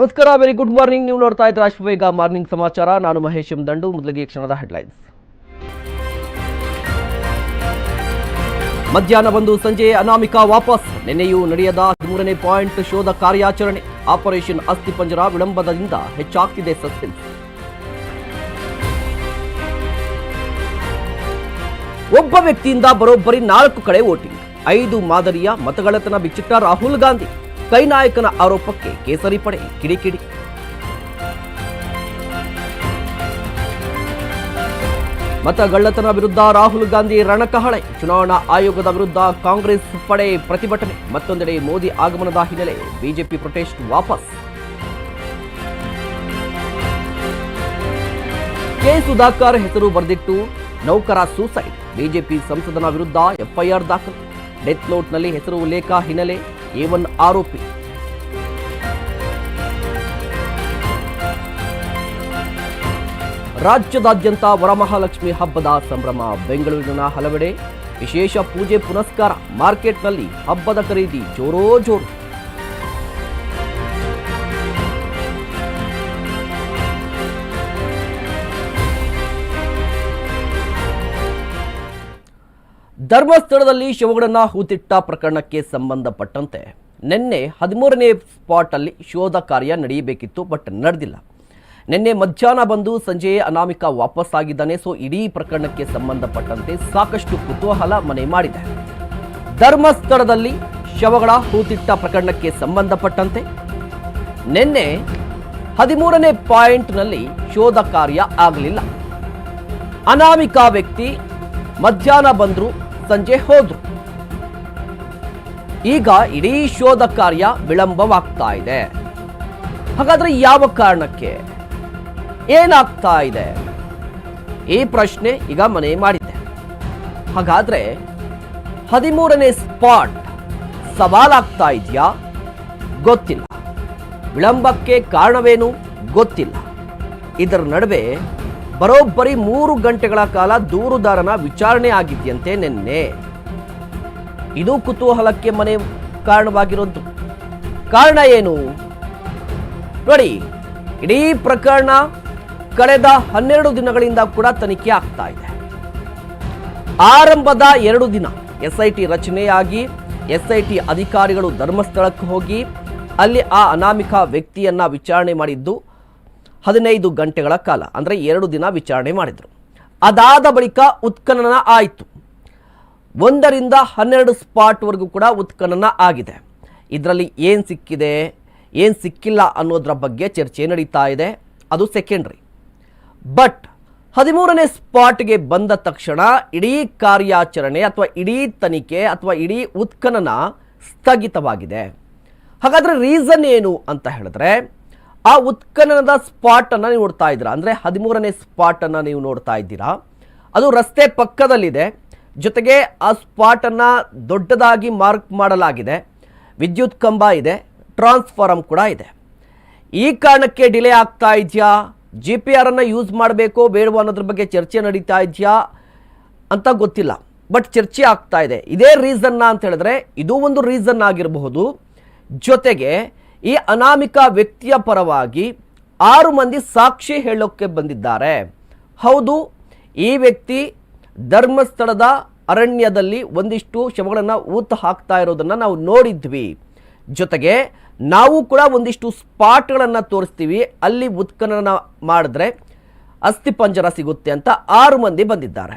ನಮಸ್ಕಾರ very good morning ನೀವು ನೋಡ್ತಾ ಇದ್ದೀರಾ ಅಶ್ವವೇಗ ಮಾರ್ನಿಂಗ್ ಸಮಾಚಾರ. ನಾನು ಮಹೇಶ್ ದಂಡು ಮೊದಲಿಗೆ ಕ್ಷಣದ ಹೆಡ್ಲೈನ್ಸ್ ಮಧ್ಯಾಹ್ನ ಬಂದು ಸಂಜೆ ಅನಾಮಿಕಾ ವಾಪಸ್. ನಿನ್ನೆಯೂ ನಡೆಯದ ಮೂರನೇ ಪಾಯಿಂಟ್ ಶೋಧ ಕಾರ್ಯಾಚರಣೆ. ಆಪರೇಷನ್ ಅಸ್ಥಿಪಂಜರ ವಿಳಂಬದಿಂದ ಹೆಚ್ಚಾಗ್ತಿದೆ ಸಸ್ಪೆನ್ಸ್. ಒಬ್ಬ ವ್ಯಕ್ತಿಯಿಂದ ಬರೋಬ್ಬರಿ ನಾಲ್ಕು ಕಡೆ ವೋಟಿಂಗ್. ಐದು ಮಾದರಿಯ ಮತಗಳತನ ಬಿಚ್ಚಿಟ್ಟ ರಾಹುಲ್ ಗಾಂಧಿ. ಕೈ ನಾಯಕನ ಆರೋಪಕ್ಕೆ ಕೇಸರಿ ಪಡೆ ಕಿಡಿಕಿಡಿ. ಮತಗಳ್ಳತನ ವಿರುದ್ಧ ರಾಹುಲ್ ಗಾಂಧಿ ರಣಕಹಳೆ. ಚುನಾವಣಾ ಆಯೋಗದ ವಿರುದ್ಧ ಕಾಂಗ್ರೆಸ್ ಪಡೆ ಪ್ರತಿಭಟನೆ. ಮತ್ತೊಂದೆಡೆ ಮೋದಿ ಆಗಮನದ ಹಿನ್ನೆಲೆ ಬಿಜೆಪಿ ಪ್ರೊಟೆಸ್ಟ್ ವಾಪಸ್. ಕೆ ಸುಧಾಕರ್ ಹೆಸರು ಬರೆದಿಟ್ಟು ನೌಕರ ಸೂಸೈಡ್. ಬಿಜೆಪಿ ಸಂಸದನ ವಿರುದ್ಧ ಎಫ್ಐಆರ್ ದಾಖಲು. ಡೆತ್ ನೋಟ್ನಲ್ಲಿ ಹೆಸರು ಉಲ್ಲೇಖ ಹಿನ್ನೆಲೆ ಎ ಒನ್ ಆರೋಪಿ. ರಾಜ್ಯದಾದ್ಯಂತ ವರಮಹಾಲಕ್ಷ್ಮಿ ಹಬ್ಬದ ಸಂಭ್ರಮ ಬೆಂಗಳೂರಿನ ಹಲವೆಡೆ. ವಿಶೇಷ ಪೂಜೆ ಪುನಸ್ಕಾರ ಮಾರ್ಕೆಟ್ನಲ್ಲಿ ಹಬ್ಬದ ಖರೀದಿ ಜೋರೋ ಜೋರು. ಧರ್ಮಸ್ಥಳದಲ್ಲಿ ಶವಗಳನ್ನ ಹೂತಿಟ್ಟ ಪ್ರಕರಣಕ್ಕೆ ಸಂಬಂಧಪಟ್ಟಂತೆ ನಿನ್ನೆ ಹದಿಮೂರನೇ ಸ್ಪಾಟಲ್ಲಿ ಶೋಧ ಕಾರ್ಯ ನಡೆಯಬೇಕಿತ್ತು, ಬಟ್ ನಡೆದಿಲ್ಲ. ನಿನ್ನೆ ಮಧ್ಯಾಹ್ನ ಬಂದು ಸಂಜೆ ಅನಾಮಿಕಾ ವಾಪಸ್ ಆಗಿದ್ದಾನೆ, ಸೊ ಇಡೀ ಪ್ರಕರಣಕ್ಕೆ ಸಂಬಂಧಪಟ್ಟಂತೆ ಸಾಕಷ್ಟು ಕುತೂಹಲ ಮನೆ ಮಾಡಿದೆ. ಧರ್ಮಸ್ಥಳದಲ್ಲಿ ಶವಗಳ ಹೂತಿಟ್ಟ ಪ್ರಕರಣಕ್ಕೆ ಸಂಬಂಧಪಟ್ಟಂತೆ ನಿನ್ನೆ ಹದಿಮೂರನೇ ಪಾಯಿಂಟ್ನಲ್ಲಿ ಶೋಧ ಕಾರ್ಯ ಆಗಲಿಲ್ಲ. ಅನಾಮಿಕಾ ವ್ಯಕ್ತಿ ಮಧ್ಯಾಹ್ನ ಬಂದ್ರು ಸಂಜೆ ಹೋದ್ರು. ಈಗ ಇಡೀ ಶೋಧ ಕಾರ್ಯ ವಿಳಂಬವಾಗ್ತಾ ಇದೆ. ಹಾಗಾದ್ರೆ ಯಾವ ಕಾರಣಕ್ಕೆ? ಏನಾಗ್ತಾ ಇದೆ? ಈ ಪ್ರಶ್ನೆ ಈಗ ಮನೆ ಮಾಡಿದೆ ಹಾಗಾದ್ರೆ ಹದಿಮೂರನೇ ಸ್ಪಾಟ್ ಸವಾಲಾಗ್ತಾ ಇದೆಯಾ? ಗೊತ್ತಿಲ್ಲ. ವಿಳಂಬಕ್ಕೆ ಕಾರಣವೇನು? ಗೊತ್ತಿಲ್ಲ. ಇದರ ನಡುವೆ ಬರೋಬ್ಬರಿ ಮೂರು ಗಂಟೆಗಳ ಕಾಲ ದೂರುದಾರನ ವಿಚಾರಣೆ ಆಗಿದೆಯಂತೆ ನಿನ್ನೆ. ಇದು ಕುತೂಹಲಕ್ಕೆ ಮನೆ ಕಾರಣವಾಗಿರೋದು. ಕಾರಣ ಏನು? ನೋಡಿ, ಇಡೀ ಪ್ರಕರಣ ಕಳೆದ ಹನ್ನೆರಡು ದಿನಗಳಿಂದ ಕೂಡ ತನಿಖೆ ಆಗ್ತಾ ಇದೆ. ಆರಂಭದ ಎರಡು ದಿನ ಎಸ್ಐಟಿ ರಚನೆಯಾಗಿ ಎಸ್ಐಟಿ ಅಧಿಕಾರಿಗಳು ಧರ್ಮಸ್ಥಳಕ್ಕೆ ಹೋಗಿ ಅಲ್ಲಿ ಆ ಅನಾಮಿಕ ವ್ಯಕ್ತಿಯನ್ನ ವಿಚಾರಣೆ ಮಾಡಿದ್ದು ಹದಿನೈದು ಗಂಟೆಗಳ ಕಾಲ, ಅಂದರೆ ಎರಡು ದಿನ ವಿಚಾರಣೆ ಮಾಡಿದರು. ಅದಾದ ಬಳಿಕ ಉತ್ಖನನ ಆಯಿತು. ಒಂದರಿಂದ ಹನ್ನೆರಡು ಸ್ಪಾಟ್ವರೆಗೂ ಕೂಡ ಉತ್ಖನನ ಆಗಿದೆ. ಇದರಲ್ಲಿ ಏನು ಸಿಕ್ಕಿದೆ, ಏನು ಸಿಕ್ಕಿಲ್ಲ ಅನ್ನೋದ್ರ ಬಗ್ಗೆ ಚರ್ಚೆ ನಡೀತಾ ಇದೆ. ಅದು ಸೆಕೆಂಡ್ರಿ ಬಟ್ ಹದಿಮೂರನೇ ಸ್ಪಾಟ್ಗೆ ಬಂದ ತಕ್ಷಣ ಇಡೀ ಕಾರ್ಯಾಚರಣೆ ಅಥವಾ ಇಡೀ ತನಿಖೆ ಅಥವಾ ಇಡೀ ಉತ್ಖನನ ಸ್ಥಗಿತವಾಗಿದೆ. ಹಾಗಾದರೆ ರೀಸನ್ ಏನು ಅಂತ ಹೇಳಿದ್ರೆ ಆ ಉತ್ಖನನದ ಸ್ಪಾಟ್ ಅನ್ನ ನೀವು ನೋಡ್ತಾ ಇದ್ದೀರಾ. ಅಂದ್ರೆ ಹದಿಮೂರನೇ ಸ್ಪಾಟ್ ಅನ್ನ ನೀವು ನೋಡ್ತಾ ಇದ್ದೀರಾ. ಅದು ರಸ್ತೆ ಪಕ್ಕದಲ್ಲಿದೆ. ಜೊತೆಗೆ ಆ ಸ್ಪಾಟ್ ಅನ್ನ ದೊಡ್ಡದಾಗಿ ಮಾರ್ಕ್ ಮಾಡಲಾಗಿದೆ. ವಿದ್ಯುತ್ ಕಂಬ ಇದೆ. ಟ್ರಾನ್ಸ್ಫಾರಮ್ ಕೂಡ ಇದೆ. ಈ ಕಾರಣಕ್ಕೆ ಡಿಲೇ ಆಗ್ತಾ ಇದೆಯಾ? ಜಿ ಪಿ ಆರ್ ಅನ್ನ ಯೂಸ್ ಮಾಡಬೇಕೋ ಬೇಡವೋ ಅನ್ನೋದ್ರ ಬಗ್ಗೆ ಚರ್ಚೆ ನಡೀತಾ ಇದೆಯಾ? ಅಂತ ಗೊತ್ತಿಲ್ಲ. ಬಟ್ ಚರ್ಚೆ ಆಗ್ತಾ ಇದೆ. ಇದೇ ರೀಸನ್ನ ಅಂತ ಹೇಳಿದ್ರೆ, ಇದು ಒಂದು ರೀಸನ್ ಆಗಿರಬಹುದು. ಜೊತೆಗೆ ಈ ಅನಾಮಿಕ ವ್ಯಕ್ತಿಯ ಪರವಾಗಿ ಆರು ಮಂದಿ ಸಾಕ್ಷಿ ಹೇಳೋಕ್ಕೆ ಬಂದಿದ್ದಾರೆ. ಹೌದು, ಈ ವ್ಯಕ್ತಿ ಧರ್ಮಸ್ಥಳದ ಅರಣ್ಯದಲ್ಲಿ ಒಂದಿಷ್ಟು ಶವಗಳನ್ನು ಊತ ಹಾಕ್ತಾ ಇರೋದನ್ನು ನಾವು ನೋಡಿದ್ವಿ. ಜೊತೆಗೆ ನಾವು ಕೂಡ ಒಂದಿಷ್ಟು ಸ್ಪಾಟ್ಗಳನ್ನು ತೋರಿಸ್ತೀವಿ. ಅಲ್ಲಿ ಉತ್ಖನನ ಮಾಡಿದ್ರೆ ಅಸ್ಥಿಪಂಜರ ಸಿಗುತ್ತೆ ಅಂತ ಆರು ಮಂದಿ ಬಂದಿದ್ದಾರೆ.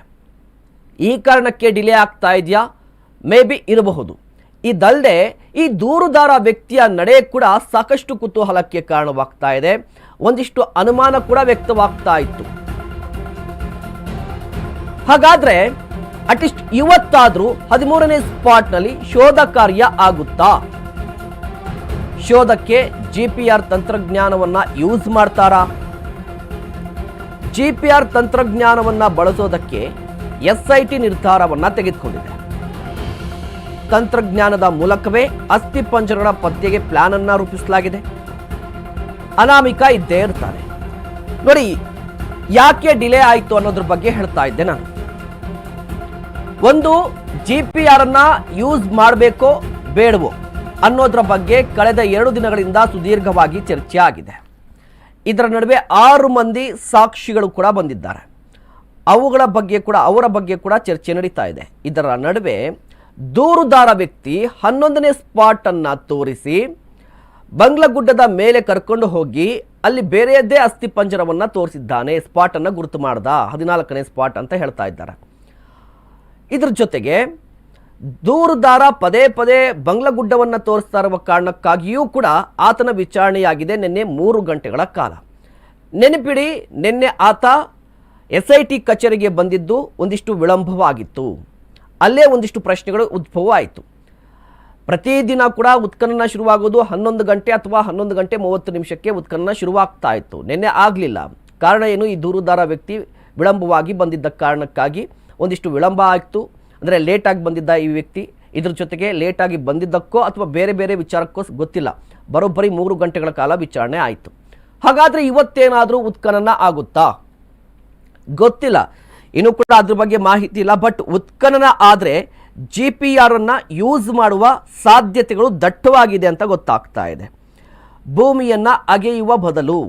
ಈ ಕಾರಣಕ್ಕೆ ಡಿಲೇ ಆಗ್ತಾ ಇದೆಯಾ? ಮೇ ಬಿ ಇರಬಹುದು. ಇದಲ್ಲದೆ ಈ ದೂರುದಾರ ವ್ಯಕ್ತಿಯ ನಡೆ ಕೂಡ ಸಾಕಷ್ಟು ಕುತೂಹಲಕ್ಕೆ ಕಾರಣವಾಗ್ತಾ ಇದೆ. ಒಂದಿಷ್ಟು ಅನುಮಾನ ಕೂಡ ವ್ಯಕ್ತವಾಗ್ತಾ ಇತ್ತು. ಹಾಗಾದ್ರೆ ಅಟ್ಲೀಸ್ಟ್ ಇವತ್ತಾದ್ರೂ ಹದಿಮೂರನೇ ಸ್ಪಾಟ್ನಲ್ಲಿ ಶೋಧ ಕಾರ್ಯ ಆಗುತ್ತಾ? ಶೋಧಕ್ಕೆ ಜಿ ಪಿ ಆರ್ ತಂತ್ರಜ್ಞಾನವನ್ನ ಯೂಸ್ ಮಾಡ್ತಾರಾ? ಜಿ ಪಿ ಆರ್ ತಂತ್ರಜ್ಞಾನವನ್ನ ಬಳಸೋದಕ್ಕೆ ಎಸ್ ಐ ಟಿ ನಿರ್ಧಾರವನ್ನ ತೆಗೆದುಕೊಂಡಿದೆ. ತಂತ್ರಜ್ಞಾನದ ಮೂಲಕವೇ ಅಸ್ಥಿಪಂಜರಗಳ ಪತ್ತೆಗೆ ಪ್ಲಾನ್ ಅನ್ನ ರೂಪಿಸಲಾಗಿದೆ. ಅನಾಮಿಕ ಇದ್ದೇ ಇರ್ತಾರೆ. ನೋಡಿ, ಯಾಕೆ ಡಿಲೇ ಆಯಿತು ಅನ್ನೋದ್ರ ಬಗ್ಗೆ ಹೇಳ್ತಾ ಇದ್ದೆ ನಾನು. ಒಂದು ಜಿ ಪಿ ಆರ್ ಅನ್ನ ಯೂಸ್ ಮಾಡಬೇಕೋ ಬೇಡವೋ ಅನ್ನೋದ್ರ ಬಗ್ಗೆ ಕಳೆದ ಎರಡು ದಿನಗಳಿಂದ ಸುದೀರ್ಘವಾಗಿ ಚರ್ಚೆ ಆಗಿದೆ. ಇದರ ನಡುವೆ ಆರು ಮಂದಿ ಸಾಕ್ಷಿಗಳು ಕೂಡ ಬಂದಿದ್ದಾರೆ. ಅವುಗಳ ಬಗ್ಗೆ ಕೂಡ, ಅವರ ಬಗ್ಗೆ ಕೂಡ ಚರ್ಚೆ ನಡೀತಾ ಇದೆ. ಇದರ ನಡುವೆ ದೂರುದಾರ ವ್ಯಕ್ತಿ ಹನ್ನೊಂದನೇ ಸ್ಪಾಟ್ ಅನ್ನ ತೋರಿಸಿ ಬಂಗ್ಲಗುಡ್ಡದ ಮೇಲೆ ಕರ್ಕೊಂಡು ಹೋಗಿ ಅಲ್ಲಿ ಬೇರೆಯದ್ದೇ ಅಸ್ಥಿ ಪಂಜರವನ್ನ ತೋರಿಸಿದ್ದಾನೆ. ಸ್ಪಾಟ್ ಅನ್ನ ಗುರುತು ಮಾಡ್ದ. ಹದಿನಾಲ್ಕನೇ ಸ್ಪಾಟ್ ಅಂತ ಹೇಳ್ತಾ ಇದ್ದಾರೆ. ಇದ್ರ ಜೊತೆಗೆ ದೂರುದಾರ ಪದೇ ಪದೇ ಬಂಗ್ಲಗುಡ್ಡವನ್ನು ತೋರಿಸ್ತಾ ಇರುವ ಕಾರಣಕ್ಕಾಗಿಯೂ ಕೂಡ ಆತನ ವಿಚಾರಣೆಯಾಗಿದೆ ನಿನ್ನೆ ಮೂರು ಗಂಟೆಗಳ ಕಾಲ. ನೆನಪಿಡಿ, ನಿನ್ನೆ ಆತ ಎಸ್ ಐ ಟಿ ಕಚೇರಿಗೆ ಬಂದಿದ್ದು ಒಂದಿಷ್ಟು ವಿಳಂಬವಾಗಿತ್ತು. ಅಲ್ಲೇ ಒಂದಿಷ್ಟು ಪ್ರಶ್ನೆಗಳು ಉದ್ಭವ ಆಯಿತು ಪ್ರತಿದಿನ ಕೂಡ ಉತ್ಖನನ ಶುರುವಾಗೋದು ಹನ್ನೊಂದು ಗಂಟೆ ಅಥವಾ ಹನ್ನೊಂದು ಗಂಟೆ ಮೂವತ್ತು ನಿಮಿಷಕ್ಕೆ ಉತ್ಖನನ ಶುರುವಾಗ್ತಾ ಇತ್ತು ನಿನ್ನೆ ಆಗಲಿಲ್ಲ. ಕಾರಣ ಏನು? ಈ ದೂರುದಾರ ವ್ಯಕ್ತಿ ವಿಳಂಬವಾಗಿ ಬಂದಿದ್ದ ಕಾರಣಕ್ಕಾಗಿ ಒಂದಿಷ್ಟು ವಿಳಂಬ ಆಯಿತು. ಅಂದರೆ ಲೇಟಾಗಿ ಬಂದಿದ್ದ ಈ ವ್ಯಕ್ತಿ, ಇದ್ರ ಜೊತೆಗೆ ಲೇಟಾಗಿ ಬಂದಿದ್ದಕ್ಕೋ ಅಥವಾ ಬೇರೆ ಬೇರೆ ವಿಚಾರಕ್ಕೋ ಗೊತ್ತಿಲ್ಲ. ಬರೋಬ್ಬರಿ ಮೂರು ಗಂಟೆಗಳ ಕಾಲ ವಿಚಾರಣೆ ಆಯಿತು. ಹಾಗಾದರೆ ಇವತ್ತೇನಾದರೂ ಉತ್ಖನನ ಆಗುತ್ತಾ? ಗೊತ್ತಿಲ್ಲ. ಇನ್ನು ಕೂಡ ಅದ್ರ ಬಗ್ಗೆ ಮಾಹಿತಿ ಇಲ್ಲ. ಬಟ್ ಉತ್ಖನನ ಆದರೆ ಜಿ ಪಿ ಆರ್ ಅನ್ನ ಯೂಸ್ ಮಾಡುವ ಸಾಧ್ಯತೆಗಳು ದಟ್ಟವಾಗಿದೆ ಅಂತ ಗೊತ್ತಾಗ್ತಾ ಇದೆ. ಭೂಮಿಯನ್ನು ಅಗೆಯುವ ಬದಲು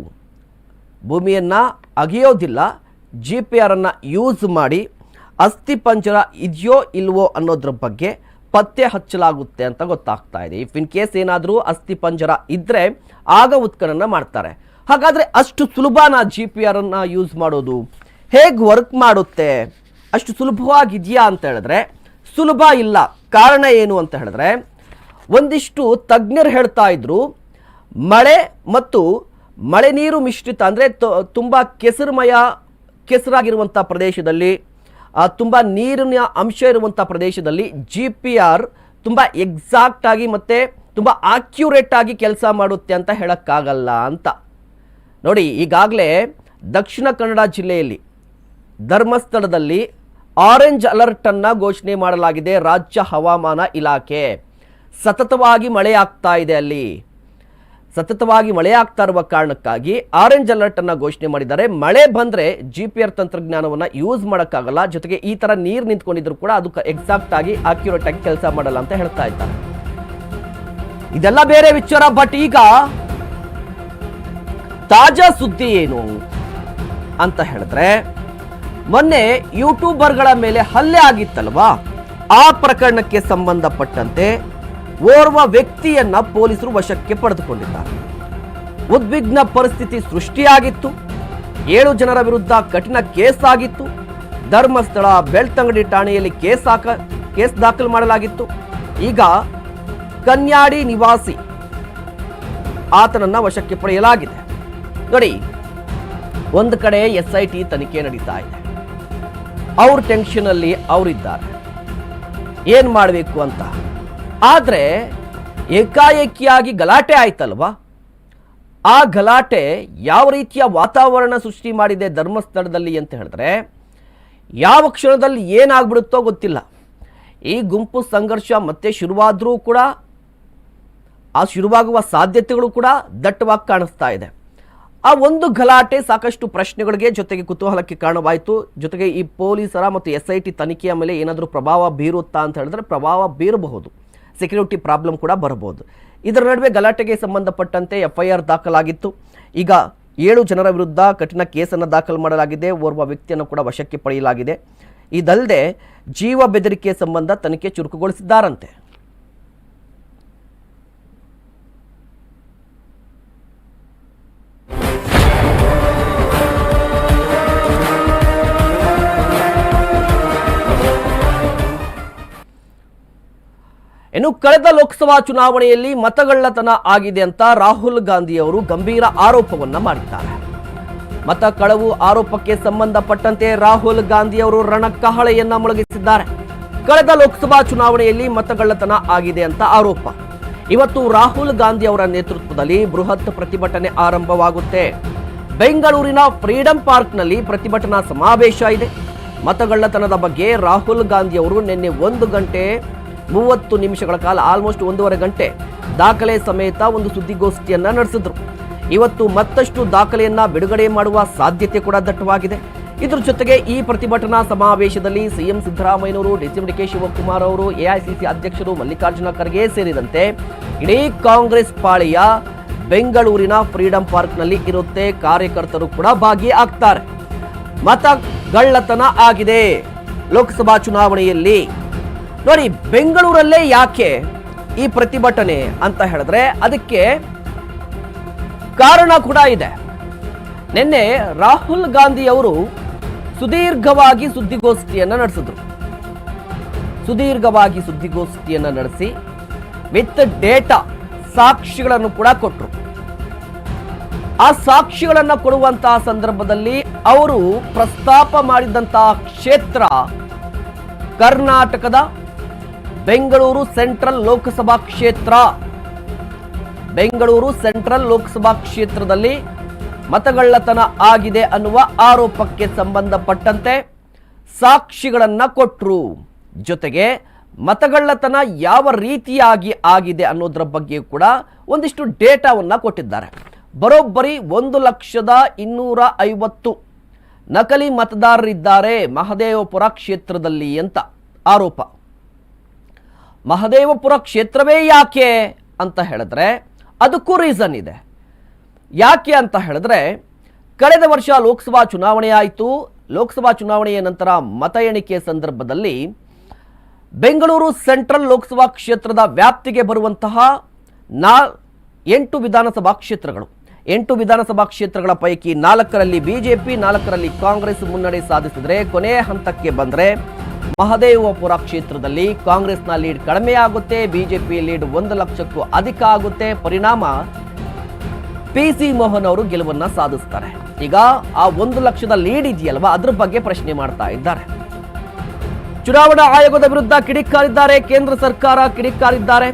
ಭೂಮಿಯನ್ನು ಅಗೆಯೋದಿಲ್ಲ. ಜಿ ಪಿ ಆರನ್ನು ಯೂಸ್ ಮಾಡಿ ಅಸ್ಥಿ ಪಂಜರ ಇದೆಯೋ ಇಲ್ವೋ ಅನ್ನೋದ್ರ ಬಗ್ಗೆ ಪತ್ತೆ ಹಚ್ಚಲಾಗುತ್ತೆ ಅಂತ ಗೊತ್ತಾಗ್ತಾ ಇದೆ. ಇಫ್ ಇನ್ ಕೇಸ್ ಏನಾದರೂ ಅಸ್ಥಿ ಪಂಜರ ಇದ್ರೆ ಆಗ ಉತ್ಖನನ ಮಾಡ್ತಾರೆ. ಹಾಗಾದ್ರೆ ಅಷ್ಟು ಸುಲಭನ ಜಿ ಪಿ ಆರನ್ನು ಯೂಸ್ ಮಾಡೋದು? ಹೇಗೆ ವರ್ಕ್ ಮಾಡುತ್ತೆ? ಅಷ್ಟು ಸುಲಭವಾಗಿದೆಯಾ ಅಂತ ಹೇಳಿದ್ರೆ, ಸುಲಭ ಇಲ್ಲ. ಕಾರಣ ಏನು ಅಂತ ಹೇಳಿದ್ರೆ, ಒಂದಿಷ್ಟು ತಜ್ಞರು ಹೇಳ್ತಾ ಇದ್ರು, ಮಳೆ ಮತ್ತು ಮಳೆ ನೀರು ಮಿಶ್ರಿತ ಅಂದರೆ ತುಂಬ ಕೆಸರುಮಯ ಕೆಸರಾಗಿರುವಂಥ ಪ್ರದೇಶದಲ್ಲಿ ತುಂಬ ನೀರಿನ ಅಂಶ ಇರುವಂಥ ಪ್ರದೇಶದಲ್ಲಿ ಜಿ ಪಿ ಆರ್ ತುಂಬ ಎಕ್ಸಾಕ್ಟಾಗಿ ಮತ್ತು ತುಂಬ ಆಕ್ಯುರೇಟಾಗಿ ಕೆಲಸ ಮಾಡುತ್ತೆ ಅಂತ ಹೇಳೋಕ್ಕಾಗಲ್ಲ ಅಂತ. ನೋಡಿ, ಈಗಾಗಲೇ ದಕ್ಷಿಣ ಕನ್ನಡ ಜಿಲ್ಲೆಯಲ್ಲಿ ಧರ್ಮಸ್ಥಳದಲ್ಲಿ ಆರೆಂಜ್ ಅಲರ್ಟ್ ಅನ್ನ ಘೋಷಣೆ ಮಾಡಲಾಗಿದೆ ರಾಜ್ಯ ಹವಾಮಾನ ಇಲಾಖೆ. ಸತತವಾಗಿ ಮಳೆ ಆಗ್ತಾ ಇದೆ ಅಲ್ಲಿ. ಸತತವಾಗಿ ಮಳೆ ಆಗ್ತಾ ಇರುವ ಕಾರಣಕ್ಕಾಗಿ ಆರೆಂಜ್ ಅಲರ್ಟ್ ಅನ್ನ ಘೋಷಣೆ ಮಾಡಿದ್ದಾರೆ. ಮಳೆ ಬಂದ್ರೆ ಜಿ ಪಿ ಆರ್ ತಂತ್ರಜ್ಞಾನವನ್ನ ಯೂಸ್ ಮಾಡೋಕ್ಕಾಗಲ್ಲ. ಜೊತೆಗೆ ಈ ತರ ನೀರು ನಿಂತ್ಕೊಂಡಿದ್ರು ಕೂಡ ಅದು ಎಕ್ಸಾಕ್ಟ್ ಆಗಿ ಅಕ್ಯುರೇಟ್ ಆಗಿ ಕೆಲಸ ಮಾಡಲ್ಲ ಅಂತ ಹೇಳ್ತಾ ಇದ್ದಾರೆ. ಇದೆಲ್ಲ ಬೇರೆ ವಿಚಾರ ಬಟ್ ಈಗ ತಾಜಾ ಸುದ್ದಿ ಏನು ಅಂತ ಹೇಳಿದ್ರೆ ಮೊನ್ನೆ ಯೂಟ್ಯೂಬರ್ಗಳ ಮೇಲೆ ಹಲ್ಲೆ ಆಗಿತ್ತಲ್ವಾ? ಆ ಪ್ರಕರಣಕ್ಕೆ ಸಂಬಂಧಪಟ್ಟಂತೆ ಓರ್ವ ವ್ಯಕ್ತಿಯನ್ನ ಪೊಲೀಸರು ವಶಕ್ಕೆ ಪಡೆದುಕೊಂಡಿದ್ದಾರೆ. ಉದ್ವಿಗ್ನ ಪರಿಸ್ಥಿತಿ ಸೃಷ್ಟಿಯಾಗಿತ್ತು. ಏಳು ಜನರ ವಿರುದ್ಧ ಕಠಿಣ ಕೇಸ್ ಆಗಿತ್ತು ಧರ್ಮಸ್ಥಳ, ಬೆಳ್ತಂಗಡಿ ಠಾಣೆಯಲ್ಲಿ ಕೇಸ್ ಹಾಕ, ಕೇಸ್ ದಾಖಲು ಮಾಡಲಾಗಿತ್ತು. ಈಗ ಕನ್ಯಾಡಿ ನಿವಾಸಿ ಆತನನ್ನ ವಶಕ್ಕೆ ಪಡೆಯಲಾಗಿದೆ. ನೋಡಿ, ಒಂದು ಕಡೆ ಎಸ್ ಐ ಟಿ ತನಿಖೆ ನಡೀತಾ ಇದೆ. ಅವ್ರ ಟೆನ್ಷನ್ ಅಲ್ಲಿ ಅವರಿದ್ದಾರೆ. ಏನು ಮಾಡಬೇಕು ಅಂತ? ಆದರೆ ಏಕಾಏಕಿಯಾಗಿ ಗಲಾಟೆ ಆಯ್ತಲ್ವಾ? ಆ ಗಲಾಟೆ ಯಾವ ರೀತಿಯ ವಾತಾವರಣ ಸೃಷ್ಟಿ ಮಾಡಿದೆ ಧರ್ಮಸ್ಥಳದಲ್ಲಿ ಅಂತ ಹೇಳಿದ್ರೆ, ಯಾವ ಕ್ಷಣದಲ್ಲಿ ಏನಾಗ್ಬಿಡುತ್ತೋ ಗೊತ್ತಿಲ್ಲ. ಈ ಗುಂಪು ಸಂಘರ್ಷ ಮತ್ತೆ ಶುರುವಾದರೂ ಕೂಡ, ಆ ಶುರುವಾಗುವ ಸಾಧ್ಯತೆಗಳು ಕೂಡ ದಟ್ಟವಾಗಿ ಕಾಣಿಸ್ತಾ ಇದೆ. ಆ ಒಂದು ಗಲಾಟೆ ಸಾಕಷ್ಟು ಪ್ರಶ್ನೆಗಳಿಗೆ ಜೊತೆಗೆ ಕುತೂಹಲಕ್ಕೆ ಕಾರಣವಾಯಿತು. ಜೊತೆಗೆ ಈ ಪೊಲೀಸರ ಮತ್ತು ಎಸ್ ಐ ಟಿ ತನಿಖೆಯ ಮೇಲೆ ಏನಾದರೂ ಪ್ರಭಾವ ಬೀರುತ್ತಾ ಅಂತ ಹೇಳಿದ್ರೆ ಪ್ರಭಾವ ಬೀರಬಹುದು. ಸೆಕ್ಯೂರಿಟಿ ಪ್ರಾಬ್ಲಮ್ ಕೂಡ ಬರಬಹುದು. ಇದರ ನಡುವೆ ಗಲಾಟೆಗೆ ಸಂಬಂಧಪಟ್ಟಂತೆ ಎಫ್ ಐ ಆರ್ ದಾಖಲಾಗಿತ್ತು. ಈಗ ಏಳು ಜನರ ವಿರುದ್ಧ ಕಠಿಣ ಕೇಸನ್ನು ದಾಖಲು ಮಾಡಲಾಗಿದೆ. ಓರ್ವ ವ್ಯಕ್ತಿಯನ್ನು ಕೂಡ ವಶಕ್ಕೆ ಪಡೆಯಲಾಗಿದೆ. ಇದಲ್ಲದೆ ಜೀವ ಬೆದರಿಕೆಯ ಸಂಬಂಧ ತನಿಖೆ ಚುರುಕುಗೊಳಿಸಿದ್ದಾರಂತೆ. ಇನ್ನು ಕಳೆದ ಲೋಕಸಭಾ ಚುನಾವಣೆಯಲ್ಲಿ ಮತಗಳ್ಳತನ ಆಗಿದೆ ಅಂತ ರಾಹುಲ್ ಗಾಂಧಿ ಅವರು ಗಂಭೀರ ಆರೋಪವನ್ನು ಮಾಡಿದ್ದಾರೆ. ಮತ ಕಳವು ಆರೋಪಕ್ಕೆ ಸಂಬಂಧಪಟ್ಟಂತೆ ರಾಹುಲ್ ಗಾಂಧಿ ಅವರು ರಣಕಹಳೆಯನ್ನ ಮೊಳಗಿಸಿದ್ದಾರೆ. ಕಳೆದ ಲೋಕಸಭಾ ಚುನಾವಣೆಯಲ್ಲಿ ಮತಗಳ್ಳತನ ಆಗಿದೆ ಅಂತ ಆರೋಪ. ಇವತ್ತು ರಾಹುಲ್ ಗಾಂಧಿ ಅವರ ನೇತೃತ್ವದಲ್ಲಿ ಬೃಹತ್ ಪ್ರತಿಭಟನೆ ಆರಂಭವಾಗುತ್ತೆ. ಬೆಂಗಳೂರಿನ ಫ್ರೀಡಂ ಪಾರ್ಕ್ನಲ್ಲಿ ಪ್ರತಿಭಟನಾ ಸಮಾವೇಶ ಇದೆ. ಮತಗಳ್ಳತನದ ಬಗ್ಗೆ ರಾಹುಲ್ ಗಾಂಧಿ ಅವರು ನಿನ್ನೆ ಒಂದು ಗಂಟೆ ಮೂವತ್ತು ನಿಮಿಷಗಳ ಕಾಲ ಆಲ್ಮೋಸ್ಟ್ ಒಂದೂವರೆ ಗಂಟೆ ದಾಖಲೆ ಸಮೇತ ಒಂದು ಸುದ್ದಿಗೋಷ್ಠಿಯನ್ನು ನಡೆಸಿದ್ರು. ಇವತ್ತು ಮತ್ತಷ್ಟು ದಾಖಲೆಯನ್ನ ಬಿಡುಗಡೆ ಮಾಡುವ ಸಾಧ್ಯತೆ ಕೂಡ ದಟ್ಟವಾಗಿದೆ. ಇದ್ರ ಜೊತೆಗೆ ಈ ಪ್ರತಿಭಟನಾ ಸಮಾವೇಶದಲ್ಲಿ ಸಿಎಂ ಸಿದ್ದರಾಮಯ್ಯನವರು ಡಿಸಿಎಂ ಡಿ ಕೆ ಶಿವಕುಮಾರ್ ಅವರು ಎಐಸಿಸಿ ಅಧ್ಯಕ್ಷರು ಮಲ್ಲಿಕಾರ್ಜುನ ಖರ್ಗೆ ಸೇರಿದಂತೆ ಇಡೀ ಕಾಂಗ್ರೆಸ್ ಪಾಳೆಯ ಬೆಂಗಳೂರಿನ ಫ್ರೀಡಂ ಪಾರ್ಕ್ನಲ್ಲಿ ಇರುತ್ತೆ. ಕಾರ್ಯಕರ್ತರು ಕೂಡ ಭಾಗಿಯಾಗ್ತಾರೆ. ಮತಗಳ್ಳತನ ಆಗಿದೆ. ಲೋಕಸಭಾ ಚುನಾವಣೆಯಲ್ಲಿ ನೋಡಿ, ಬೆಂಗಳೂರಲ್ಲೇ ಯಾಕೆ ಈ ಪ್ರತಿಭಟನೆ ಅಂತ ಹೇಳಿದ್ರೆ ಅದಕ್ಕೆ ಕಾರಣ ಕೂಡ ಇದೆ. ನಿನ್ನೆ ರಾಹುಲ್ ಗಾಂಧಿ ಅವರು ಸುದೀರ್ಘವಾಗಿ ಸುದ್ದಿಗೋಷ್ಠಿಯನ್ನ ನಡೆಸಿದ್ರು. ಸುದೀರ್ಘವಾಗಿ ಸುದ್ದಿಗೋಷ್ಠಿಯನ್ನ ನಡೆಸಿ ವಿತ್ ಡೇಟಾ ಸಾಕ್ಷಿಗಳನ್ನು ಕೂಡ ಕೊಟ್ಟರು ಆ ಸಾಕ್ಷಿಗಳನ್ನ ಕೊಡುವಂತಹ ಸಂದರ್ಭದಲ್ಲಿ ಅವರು ಪ್ರಸ್ತಾಪ ಮಾಡಿದಂತಹ ಕ್ಷೇತ್ರ ಕರ್ನಾಟಕದ ಬೆಂಗಳೂರು ಸೆಂಟ್ರಲ್ ಲೋಕಸಭಾ ಕ್ಷೇತ್ರ. ಬೆಂಗಳೂರು ಸೆಂಟ್ರಲ್ ಲೋಕಸಭಾ ಕ್ಷೇತ್ರದಲ್ಲಿ ಮತಗಳ್ಳತನ ಆಗಿದೆ ಅನ್ನುವ ಆರೋಪಕ್ಕೆ ಸಂಬಂಧಪಟ್ಟಂತೆ ಸಾಕ್ಷಿಗಳನ್ನ ಕೊಟ್ಟರು ಜೊತೆಗೆ ಮತಗಳ್ಳತನ ಯಾವ ರೀತಿಯಾಗಿ ಆಗಿದೆ ಅನ್ನೋದರ ಬಗ್ಗೆ ಕೂಡ ಒಂದಿಷ್ಟು ಡೇಟಾವನ್ನು ಕೊಟ್ಟಿದ್ದಾರೆ. ಬರೋಬ್ಬರಿ ಒಂದು ಲಕ್ಷದ ಇನ್ನೂರ ಐವತ್ತು ನಕಲಿ ಮತದಾರರಿದ್ದಾರೆ ಮಹದೇವಪುರ ಕ್ಷೇತ್ರದಲ್ಲಿ ಅಂತ ಆರೋಪ. ಮಹದೇವಪುರ ಕ್ಷೇತ್ರವೇ ಯಾಕೆ ಅಂತ ಹೇಳಿದ್ರೆ ಅದಕ್ಕೂ ರೀಸನ್ ಇದೆ. ಯಾಕೆ ಅಂತ ಹೇಳಿದ್ರೆ ಕಳೆದ ವರ್ಷ ಲೋಕಸಭಾ ಚುನಾವಣೆ ಆಯಿತು. ಲೋಕಸಭಾ ಚುನಾವಣೆಯ ನಂತರ ಮತ ಎಣಿಕೆ ಸಂದರ್ಭದಲ್ಲಿ ಬೆಂಗಳೂರು ಸೆಂಟ್ರಲ್ ಲೋಕಸಭಾ ಕ್ಷೇತ್ರದ ವ್ಯಾಪ್ತಿಗೆ ಬರುವಂತಹ ನಾ ಎಂಟು ವಿಧಾನಸಭಾ ಕ್ಷೇತ್ರಗಳು. ಎಂಟು ವಿಧಾನಸಭಾ ಕ್ಷೇತ್ರಗಳ ಪೈಕಿ ನಾಲ್ಕರಲ್ಲಿ ಬಿಜೆಪಿ, ನಾಲ್ಕರಲ್ಲಿ ಕಾಂಗ್ರೆಸ್ ಮುನ್ನಡೆ ಸಾಧಿಸಿದರೆ ಕೊನೆ ಹಂತಕ್ಕೆ ಬಂದರೆ ಮಹದೇವಪುರ ಕ್ಷೇತ್ರದಲ್ಲಿ ಕಾಂಗ್ರೆಸ್ನ ಲೀಡ್ ಕಡಿಮೆ ಆಗುತ್ತೆ, ಬಿಜೆಪಿ ಲೀಡ್ ಒಂದು ಲಕ್ಷಕ್ಕೂ ಅಧಿಕ ಆಗುತ್ತೆ. ಪರಿಣಾಮ ಪಿ ಸಿ ಮೋಹನ್ ಅವರು ಗೆಲುವನ್ನ ಸಾಧಿಸ್ತಾರೆ. ಈಗ ಆ ಒಂದು ಲಕ್ಷದ ಲೀಡ್ ಇದೆಯಲ್ವಾ? ಅದ್ರ ಬಗ್ಗೆ ಪ್ರಶ್ನೆ ಮಾಡ್ತಾ ಇದ್ದಾರೆ. ಚುನಾವಣಾ ಆಯೋಗದ ವಿರುದ್ಧ ಕಿಡಿಕಾರಿದ್ದಾರೆ, ಕೇಂದ್ರ ಸರ್ಕಾರ ಕಿಡಿಕಾರಿದ್ದಾರೆ.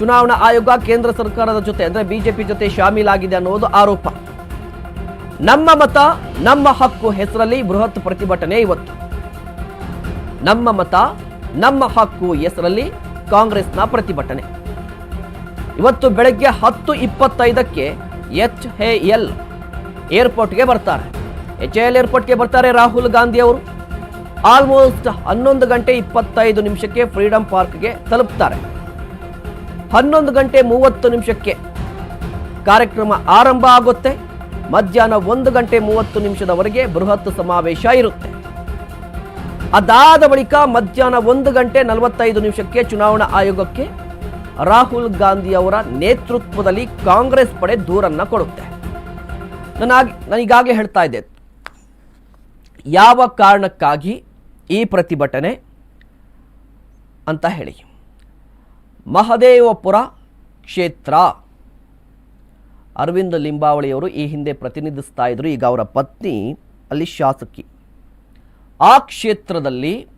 ಚುನಾವಣಾ ಆಯೋಗ ಕೇಂದ್ರ ಸರ್ಕಾರದ ಜೊತೆ, ಅಂದ್ರೆ ಬಿಜೆಪಿ ಜೊತೆ ಶಾಮೀಲಾಗಿದೆ ಅನ್ನೋದು ಆರೋಪ. ನಮ್ಮ ಮತ, ನಮ್ಮ ಹಕ್ಕು ಹೆಸರಲ್ಲಿ ಬೃಹತ್ ಪ್ರತಿಭಟನೆ ಇವತ್ತು. ನಮ್ಮ ಮತ, ನಮ್ಮ ಹಕ್ಕು ಹೆಸರಲ್ಲಿ ಕಾಂಗ್ರೆಸ್ನ ಪ್ರತಿಭಟನೆ. ಇವತ್ತು ಬೆಳಗ್ಗೆ ಹತ್ತು ಇಪ್ಪತ್ತೈದಕ್ಕೆ ಎಚ್ ಎ ಎಲ್ ಏರ್ಪೋರ್ಟ್ಗೆ ಬರ್ತಾರೆ. ಎಚ್ ಎಲ್ ಏರ್ಪೋರ್ಟ್ಗೆ ಬರ್ತಾರೆ ರಾಹುಲ್ ಗಾಂಧಿ ಅವರು. ಆಲ್ಮೋಸ್ಟ್ ಹನ್ನೊಂದು ಗಂಟೆ ಇಪ್ಪತ್ತೈದು ನಿಮಿಷಕ್ಕೆ ಫ್ರೀಡಂ ಪಾರ್ಕ್ಗೆ ತಲುಪ್ತಾರೆ. ಹನ್ನೊಂದು ಗಂಟೆ ಮೂವತ್ತು ನಿಮಿಷಕ್ಕೆ. ಕಾರ್ಯಕ್ರಮ ಆರಂಭ ಆಗುತ್ತೆ. ಮಧ್ಯಾಹ್ನ ಒಂದು ಗಂಟೆ ಮೂವತ್ತು ನಿಮಿಷದವರೆಗೆ ಬೃಹತ್ ಸಮಾವೇಶ ಇರುತ್ತೆ. ಅದಾದ ಬಳಿಕ ಮಧ್ಯಾಹ್ನ ಒಂದು ಗಂಟೆ ನಲವತ್ತೈದು ನಿಮಿಷಕ್ಕೆ ಚುನಾವಣಾ ಆಯೋಗಕ್ಕೆ ರಾಹುಲ್ ಗಾಂಧಿ ಅವರ ನೇತೃತ್ವದಲ್ಲಿ ಕಾಂಗ್ರೆಸ್ ಪಡೆ ದೂರನ್ನು ಕೊಡುತ್ತೆ. ನಾನಾಗಿ, ನಾನೀಗಾಗಲೇ ಹೇಳ್ತಾ ಇದ್ದೆ. ಯಾವ ಕಾರಣಕ್ಕಾಗಿ ಈ ಪ್ರತಿಭಟನೆ ಅಂತ ಹೇಳಿ. ಮಹದೇವಪುರ ಕ್ಷೇತ್ರ. ಅರವಿಂದ ಲಿಂಬಾವಳಿಯವರು ಈ ಹಿಂದೆ ಪ್ರತಿನಿಧಿಸ್ತಾ ಇದ್ರು. ಈಗ ಅವರ ಪತ್ನಿ ಅಲ್ಲಿ ಶಾಸಕಿ. ಆ ಕ್ಷೇತ್ರದಲ್ಲಿ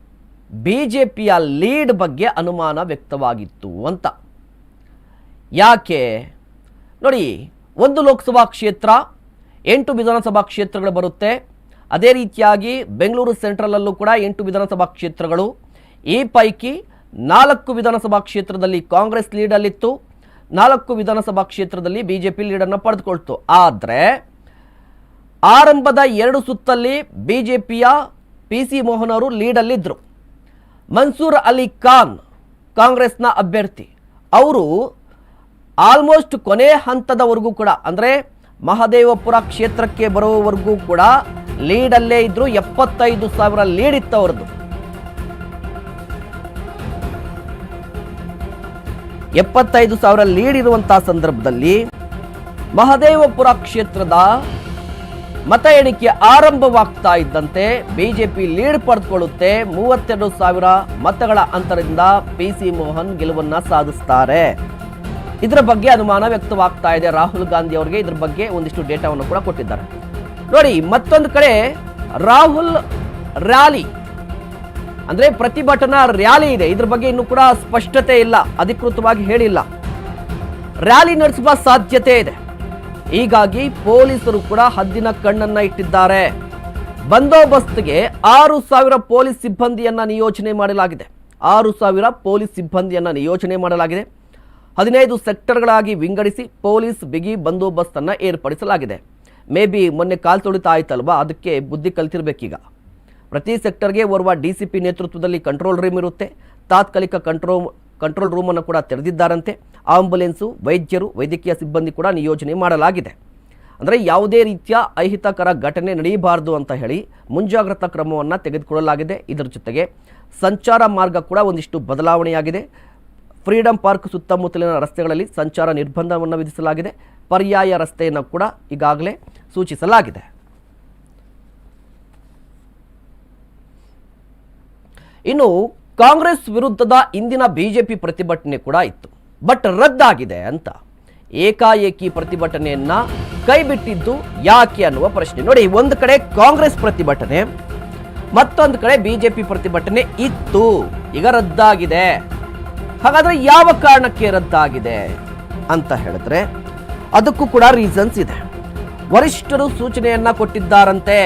ಬಿ ಜೆ ಪಿಯ ಲೀಡ್ ಬಗ್ಗೆ ಅನುಮಾನ ವ್ಯಕ್ತವಾಗಿತ್ತು ಅಂತ. ಯಾಕೆ? ನೋಡಿ, ಒಂದು ಲೋಕಸಭಾ ಕ್ಷೇತ್ರ, ಎಂಟು ವಿಧಾನಸಭಾ ಕ್ಷೇತ್ರಗಳು ಬರುತ್ತೆ. ಅದೇ ರೀತಿಯಾಗಿ ಬೆಂಗಳೂರು ಸೆಂಟ್ರಲಲ್ಲೂ ಕೂಡ ಎಂಟು ವಿಧಾನಸಭಾ ಕ್ಷೇತ್ರಗಳು. ಈ ಪೈಕಿ ನಾಲ್ಕು ವಿಧಾನಸಭಾ ಕ್ಷೇತ್ರದಲ್ಲಿ ಕಾಂಗ್ರೆಸ್ ಲೀಡಲ್ಲಿತ್ತು ನಾಲ್ಕು ವಿಧಾನಸಭಾ ಕ್ಷೇತ್ರದಲ್ಲಿ ಬಿ ಜೆ ಪಿ ಲೀಡನ್ನು ಪಡೆದುಕೊಳ್ತು. ಆದರೆ, ಆರಂಭದ ಎರಡು ಸುತ್ತಲ್ಲಿ ಬಿ ಜೆ ಪಿಯ ಪಿ ಸಿ ಮೋಹನ್ ಅವರು ಲೀಡಲ್ಲಿದ್ದರು ಮನ್ಸೂರ್ ಅಲಿ ಖಾನ್, ಕಾಂಗ್ರೆಸ್ನ ಅಭ್ಯರ್ಥಿ. ಅವರು ಆಲ್ಮೋಸ್ಟ್ ಕೊನೆ ಹಂತದವರೆಗೂ ಕೂಡ, ಅಂದರೆ ಮಹದೇವಪುರ ಕ್ಷೇತ್ರಕ್ಕೆ ಬರುವವರೆಗೂ ಕೂಡ ಲೀಡಲ್ಲೇ ಇದ್ದರು ಎಪ್ಪತ್ತೈದು ಸಾವಿರ ಲೀಡ್ ಇತ್ತು ಅವ್ರದ್ದು ಎಪ್ಪತ್ತೈದು ಸಾವಿರ ಲೀಡ್ ಇರುವಂತಹ ಸಂದರ್ಭದಲ್ಲಿ ಮಹದೇವಪುರ ಕ್ಷೇತ್ರದ ಮತ ಎಣಿಕೆ ಆರಂಭವಾಗ್ತಾ ಇದ್ದಂತೆ ಬಿಜೆಪಿ ಲೀಡ್ ಪಡೆದುಕೊಳ್ಳುತ್ತೆ ಮೂವತ್ತೆರಡು ಸಾವಿರ ಮತಗಳ ಅಂತರದಿಂದ ಪಿ ಸಿ ಮೋಹನ್ ಗೆಲುವನ್ನ ಸಾಧಿಸ್ತಾರೆ. ಇದರ ಬಗ್ಗೆ ಅನುಮಾನ ವ್ಯಕ್ತವಾಗ್ತಾ ಇದೆ. ರಾಹುಲ್ ಗಾಂಧಿ ಅವರಿಗೆ ಇದ್ರ ಬಗ್ಗೆ ಒಂದಿಷ್ಟು ಡೇಟಾವನ್ನು ಕೂಡ ಕೊಟ್ಟಿದ್ದಾರೆ. ನೋಡಿ, ಮತ್ತೊಂದು ಕಡೆ ರಾಹುಲ್ ರ್ಯಾಲಿ ಅಂದ್ರೆ ಪ್ರತಿಭಟನಾ ರ್ಯಾಲಿ ಇದೆ. ಇದ್ರ ಬಗ್ಗೆ ಇನ್ನೂ ಕೂಡ ಸ್ಪಷ್ಟತೆ ಇಲ್ಲ. ಅಧಿಕೃತವಾಗಿ ಹೇಳಿಲ್ಲ. ರ್ಯಾಲಿ ನಡೆಸುವ ಸಾಧ್ಯತೆ ಇದೆ. ಹೀಗಾಗಿ ಪೊಲೀಸರು ಕೂಡ ಹದ್ದಿನ ಕಣ್ಣನ್ನ ಇಟ್ಟಿದ್ದಾರೆ. ಬಂದೋಬಸ್ತ್ಗೆ ಆರು ಸಾವಿರ ಪೊಲೀಸ್ ಸಿಬ್ಬಂದಿಯನ್ನ ನಿಯೋಜನೆ ಮಾಡಲಾಗಿದೆ. ಆರು ಸಾವಿರ ಪೊಲೀಸ್ ಸಿಬ್ಬಂದಿಯನ್ನ ನಿಯೋಜನೆ ಮಾಡಲಾಗಿದೆ. ಹದಿನೈದು ಸೆಕ್ಟರ್ಗಳಾಗಿ ವಿಂಗಡಿಸಿ ಪೊಲೀಸ್ ಬಿಗಿ ಬಂದೋಬಸ್ತನ್ನು ಏರ್ಪಡಿಸಲಾಗಿದೆ. ಮೇ ಬಿ ಮೊನ್ನೆ ಕಾಲು ತೊಳಿತಾ ಆಯ್ತಲ್ವಾ ಅದಕ್ಕೆ ಬುದ್ಧಿ ಕಲ್ತಿರ್ಬೇಕೀಗ. ಪ್ರತಿ ಸೆಕ್ಟರ್ಗೆ ಓರ್ವ ಡಿ ಸಿ ಪಿ ನೇತೃತ್ವದಲ್ಲಿ ಕಂಟ್ರೋಲ್ ರೂಮ್ ಇರುತ್ತೆ. ತಾತ್ಕಾಲಿಕ ಕಂಟ್ರೋಲ್ ಕಂಟ್ರೋಲ್ ರೂಮನ್ನು ಕೂಡ ತೆರೆದಿದ್ದಾರಂತೆ. ಆಂಬುಲೆನ್ಸು, ವೈದ್ಯರು, ವೈದ್ಯಕೀಯ ಸಿಬ್ಬಂದಿ ಕೂಡ ನಿಯೋಜನೆ ಮಾಡಲಾಗಿದೆ. ಅಂದರೆ ಯಾವುದೇ ರೀತಿಯ ಅಹಿತಕರ ಘಟನೆ ನಡೆಯಬಾರದು ಅಂತ ಹೇಳಿ ಮುಂಜಾಗ್ರತಾ ಕ್ರಮವನ್ನು ತೆಗೆದುಕೊಳ್ಳಲಾಗಿದೆ. ಇದರ ಜೊತೆಗೆ ಸಂಚಾರ ಮಾರ್ಗ ಕೂಡ ಒಂದಿಷ್ಟು ಬದಲಾವಣೆಯಾಗಿದೆ. ಫ್ರೀಡಂ ಪಾರ್ಕ್ ಸುತ್ತಮುತ್ತಲಿನ ರಸ್ತೆಗಳಲ್ಲಿ ಸಂಚಾರ ನಿರ್ಬಂಧವನ್ನು ವಿಧಿಸಲಾಗಿದೆ. ಪರ್ಯಾಯ ರಸ್ತೆಯನ್ನು ಕೂಡ ಈಗಾಗಲೇ ಸೂಚಿಸಲಾಗಿದೆ. ಇನ್ನು ಕಾಂಗ್ರೆಸ್ ವಿರುದ್ಧದ ಇಂದಿನ ಬಿಜೆಪಿ ಪ್ರತಿಭಟನೆ ಕೂಡ ಇತ್ತು. ಬಟ್ ರದ್ದಾಗಿದೆ ಅಂತ. ಏಕಾಏಕಿ ಪ್ರತಿಭಟನೆಯನ್ನ ಕೈಬಿಟ್ಟಿದ್ದು ಯಾಕೆ ಅನ್ನುವ ಪ್ರಶ್ನೆ. ನೋಡಿ, ಒಂದು ಕಡೆ ಕಾಂಗ್ರೆಸ್ ಪ್ರತಿಭಟನೆ, ಮತ್ತೊಂದು ಕಡೆ ಬಿಜೆಪಿ ಪ್ರತಿಭಟನೆ ಇತ್ತು. ಈಗ ರದ್ದಾಗಿದೆ. ಹಾಗಾದ್ರೆ ಯಾವ ಕಾರಣಕ್ಕೆ ರದ್ದಾಗಿದೆ ಅಂತ ಹೇಳಿದ್ರೆ, ಅದಕ್ಕೂ ಕೂಡ ರೀಸನ್ಸ್ ಇದೆ. ವರಿಷ್ಠರು ಸೂಚನೆಯನ್ನ ಕೊಟ್ಟಿದ್ದಾರಂತೆ.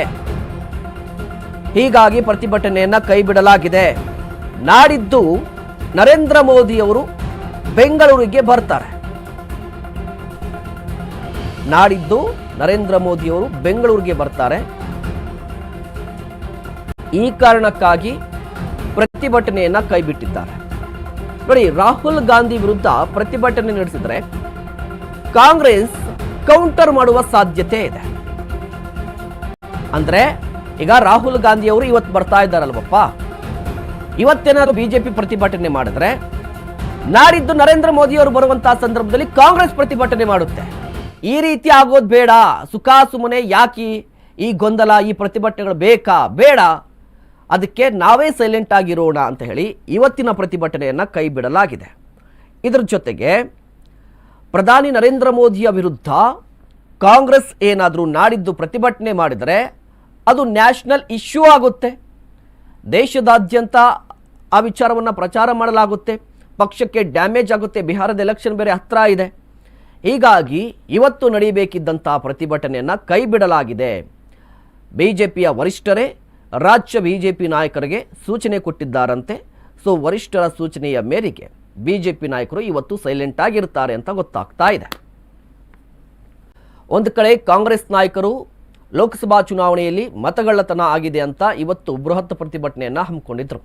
ಹೀಗಾಗಿ ಪ್ರತಿಭಟನೆಯನ್ನ ಕೈಬಿಡಲಾಗಿದೆ. ನಾಡಿದ್ದು ನರೇಂದ್ರ ಮೋದಿಯವರು ಬೆಂಗಳೂರಿಗೆ ಬರ್ತಾರೆ. ನಾಡಿದ್ದು ನರೇಂದ್ರ ಮೋದಿಯವರು ಬೆಂಗಳೂರಿಗೆ ಬರ್ತಾರೆ. ಈ ಕಾರಣಕ್ಕಾಗಿ ಪ್ರತಿಭಟನೆಯನ್ನ ಕೈಬಿಟ್ಟಿದ್ದಾರೆ. ನೋಡಿ, ರಾಹುಲ್ ಗಾಂಧಿ ವಿರುದ್ಧ ಪ್ರತಿಭಟನೆ ನಡೆಸಿದ್ರೆ ಕಾಂಗ್ರೆಸ್ ಕೌಂಟರ್ ಮಾಡುವ ಸಾಧ್ಯತೆ ಇದೆ. ಅಂದ್ರೆ ಈಗ ರಾಹುಲ್ ಗಾಂಧಿ ಅವರು ಇವತ್ತು ಬರ್ತಾ ಇದ್ದಾರಲ್ವಪ್ಪ? ಇವತ್ತೇನಾದ್ರು ಬಿಜೆಪಿ ಪ್ರತಿಭಟನೆ ಮಾಡಿದ್ರೆ, ನಾಡಿದ್ದು ನರೇಂದ್ರ ಮೋದಿ ಅವರು ಬರುವಂತಹ ಸಂದರ್ಭದಲ್ಲಿ ಕಾಂಗ್ರೆಸ್ ಪ್ರತಿಭಟನೆ ಮಾಡುತ್ತೆ. ಈ ರೀತಿ ಆಗೋದು ಬೇಡ. ಸುಖ ಸುಮ್ಮನೆ ಯಾಕೆ ಈ ಗೊಂದಲ, ಈ ಪ್ರತಿಭಟನೆಗಳು ಬೇಕಾ? ಬೇಡ. ಅದಕ್ಕೆ ನಾವೇ ಸೈಲೆಂಟ್ ಆಗಿರೋಣ ಅಂತ ಹೇಳಿ ಇವತ್ತಿನ ಪ್ರತಿಭಟನೆಯನ್ನು ಕೈ ಬಿಡಲಾಗಿದೆ. ಇದರ ಜೊತೆಗೆ ಪ್ರಧಾನಿ ನರೇಂದ್ರ ಮೋದಿಯ ವಿರುದ್ಧ ಕಾಂಗ್ರೆಸ್ ಏನಾದರೂ ನಾಡಿದ್ದು ಪ್ರತಿಭಟನೆ ಮಾಡಿದರೆ ಅದು ನ್ಯಾಷನಲ್ ಇಶ್ಯೂ ಆಗುತ್ತೆ. ದೇಶದಾದ್ಯಂತ ಆ ವಿಚಾರವನ್ನು ಪ್ರಚಾರ ಮಾಡಲಾಗುತ್ತೆ. ಪಕ್ಷಕ್ಕೆ ಡ್ಯಾಮೇಜ್ ಆಗುತ್ತೆ. ಬಿಹಾರದ ಎಲೆಕ್ಷನ್ ಬೇರೆ ಹತ್ತಿರ ಇದೆ. ಹೀಗಾಗಿ ಇವತ್ತು ನಡೆಯಬೇಕಿದ್ದಂಥ ಪ್ರತಿಭಟನೆಯನ್ನು ಕೈ ಬಿಡಲಾಗಿದೆ. ಬಿ ಜೆ ಪಿಯ ವರಿಷ್ಠರೇ, ರಾಜ್ಯ ಬಿ ಜೆ ಪಿ ನಾಯಕರಿಗೆ ಸೂಚನೆ ಕೊಟ್ಟಿದ್ದಾರಂತೆ. ಸೊ, ವರಿಷ್ಠರ ಸೂಚನೆಯ ಮೇರೆಗೆ ಬಿ ಜೆ ಪಿ ನಾಯಕರು ಇವತ್ತು ಸೈಲೆಂಟ್ ಆಗಿರ್ತಾರೆ ಅಂತ ಗೊತ್ತಾಗ್ತಾ ಇದೆ. ಒಂದು ಕಡೆ ಕಾಂಗ್ರೆಸ್ ನಾಯಕರು ಲೋಕಸಭಾ ಚುನಾವಣೆಯಲ್ಲಿ ಮತಗಳ್ಳತನ ಆಗಿದೆ ಅಂತ ಇವತ್ತು ಬೃಹತ್ ಪ್ರತಿಭಟನೆಯನ್ನು ಹಮ್ಮಿಕೊಂಡಿದ್ರು.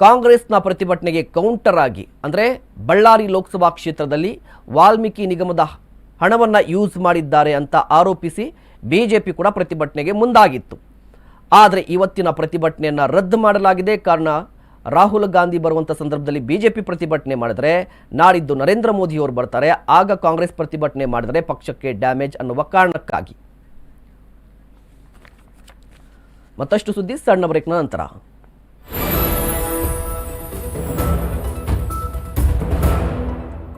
ಕಾಂಗ್ರೆಸ್ನ ಪ್ರತಿಭಟನೆಗೆ ಕೌಂಟರ್ ಆಗಿ, ಅಂದರೆ ಬಳ್ಳಾರಿ ಲೋಕಸಭಾ ಕ್ಷೇತ್ರದಲ್ಲಿ ವಾಲ್ಮೀಕಿ ನಿಗಮದ ಹಣವನ್ನು ಯೂಸ್ ಮಾಡಿದ್ದಾರೆ ಅಂತ ಆರೋಪಿಸಿ ಬಿಜೆಪಿ ಕೂಡ ಪ್ರತಿಭಟನೆಗೆ ಮುಂದಾಗಿತ್ತು. ಆದರೆ ಇವತ್ತಿನ ಪ್ರತಿಭಟನೆಯನ್ನು ರದ್ದು ಮಾಡಲಾಗಿದೆ. ಕಾರಣ ರಾಹುಲ್ ಗಾಂಧಿ ಬರುವಂಥ ಸಂದರ್ಭದಲ್ಲಿ ಬಿಜೆಪಿ ಪ್ರತಿಭಟನೆ ಮಾಡಿದರೆ ನಾಡಿದ್ದು ನರೇಂದ್ರ ಮೋದಿಯವರು ಬರ್ತಾರೆ. ಆಗ ಕಾಂಗ್ರೆಸ್ ಪ್ರತಿಭಟನೆ ಮಾಡಿದರೆ ಪಕ್ಷಕ್ಕೆ ಡ್ಯಾಮೇಜ್ ಅನ್ನುವ ಕಾರಣಕ್ಕಾಗಿ. ಮತ್ತಷ್ಟು ಸುದ್ದಿ ಸಣ್ಣ ಬ್ರೇಕ್ನ ನಂತರ.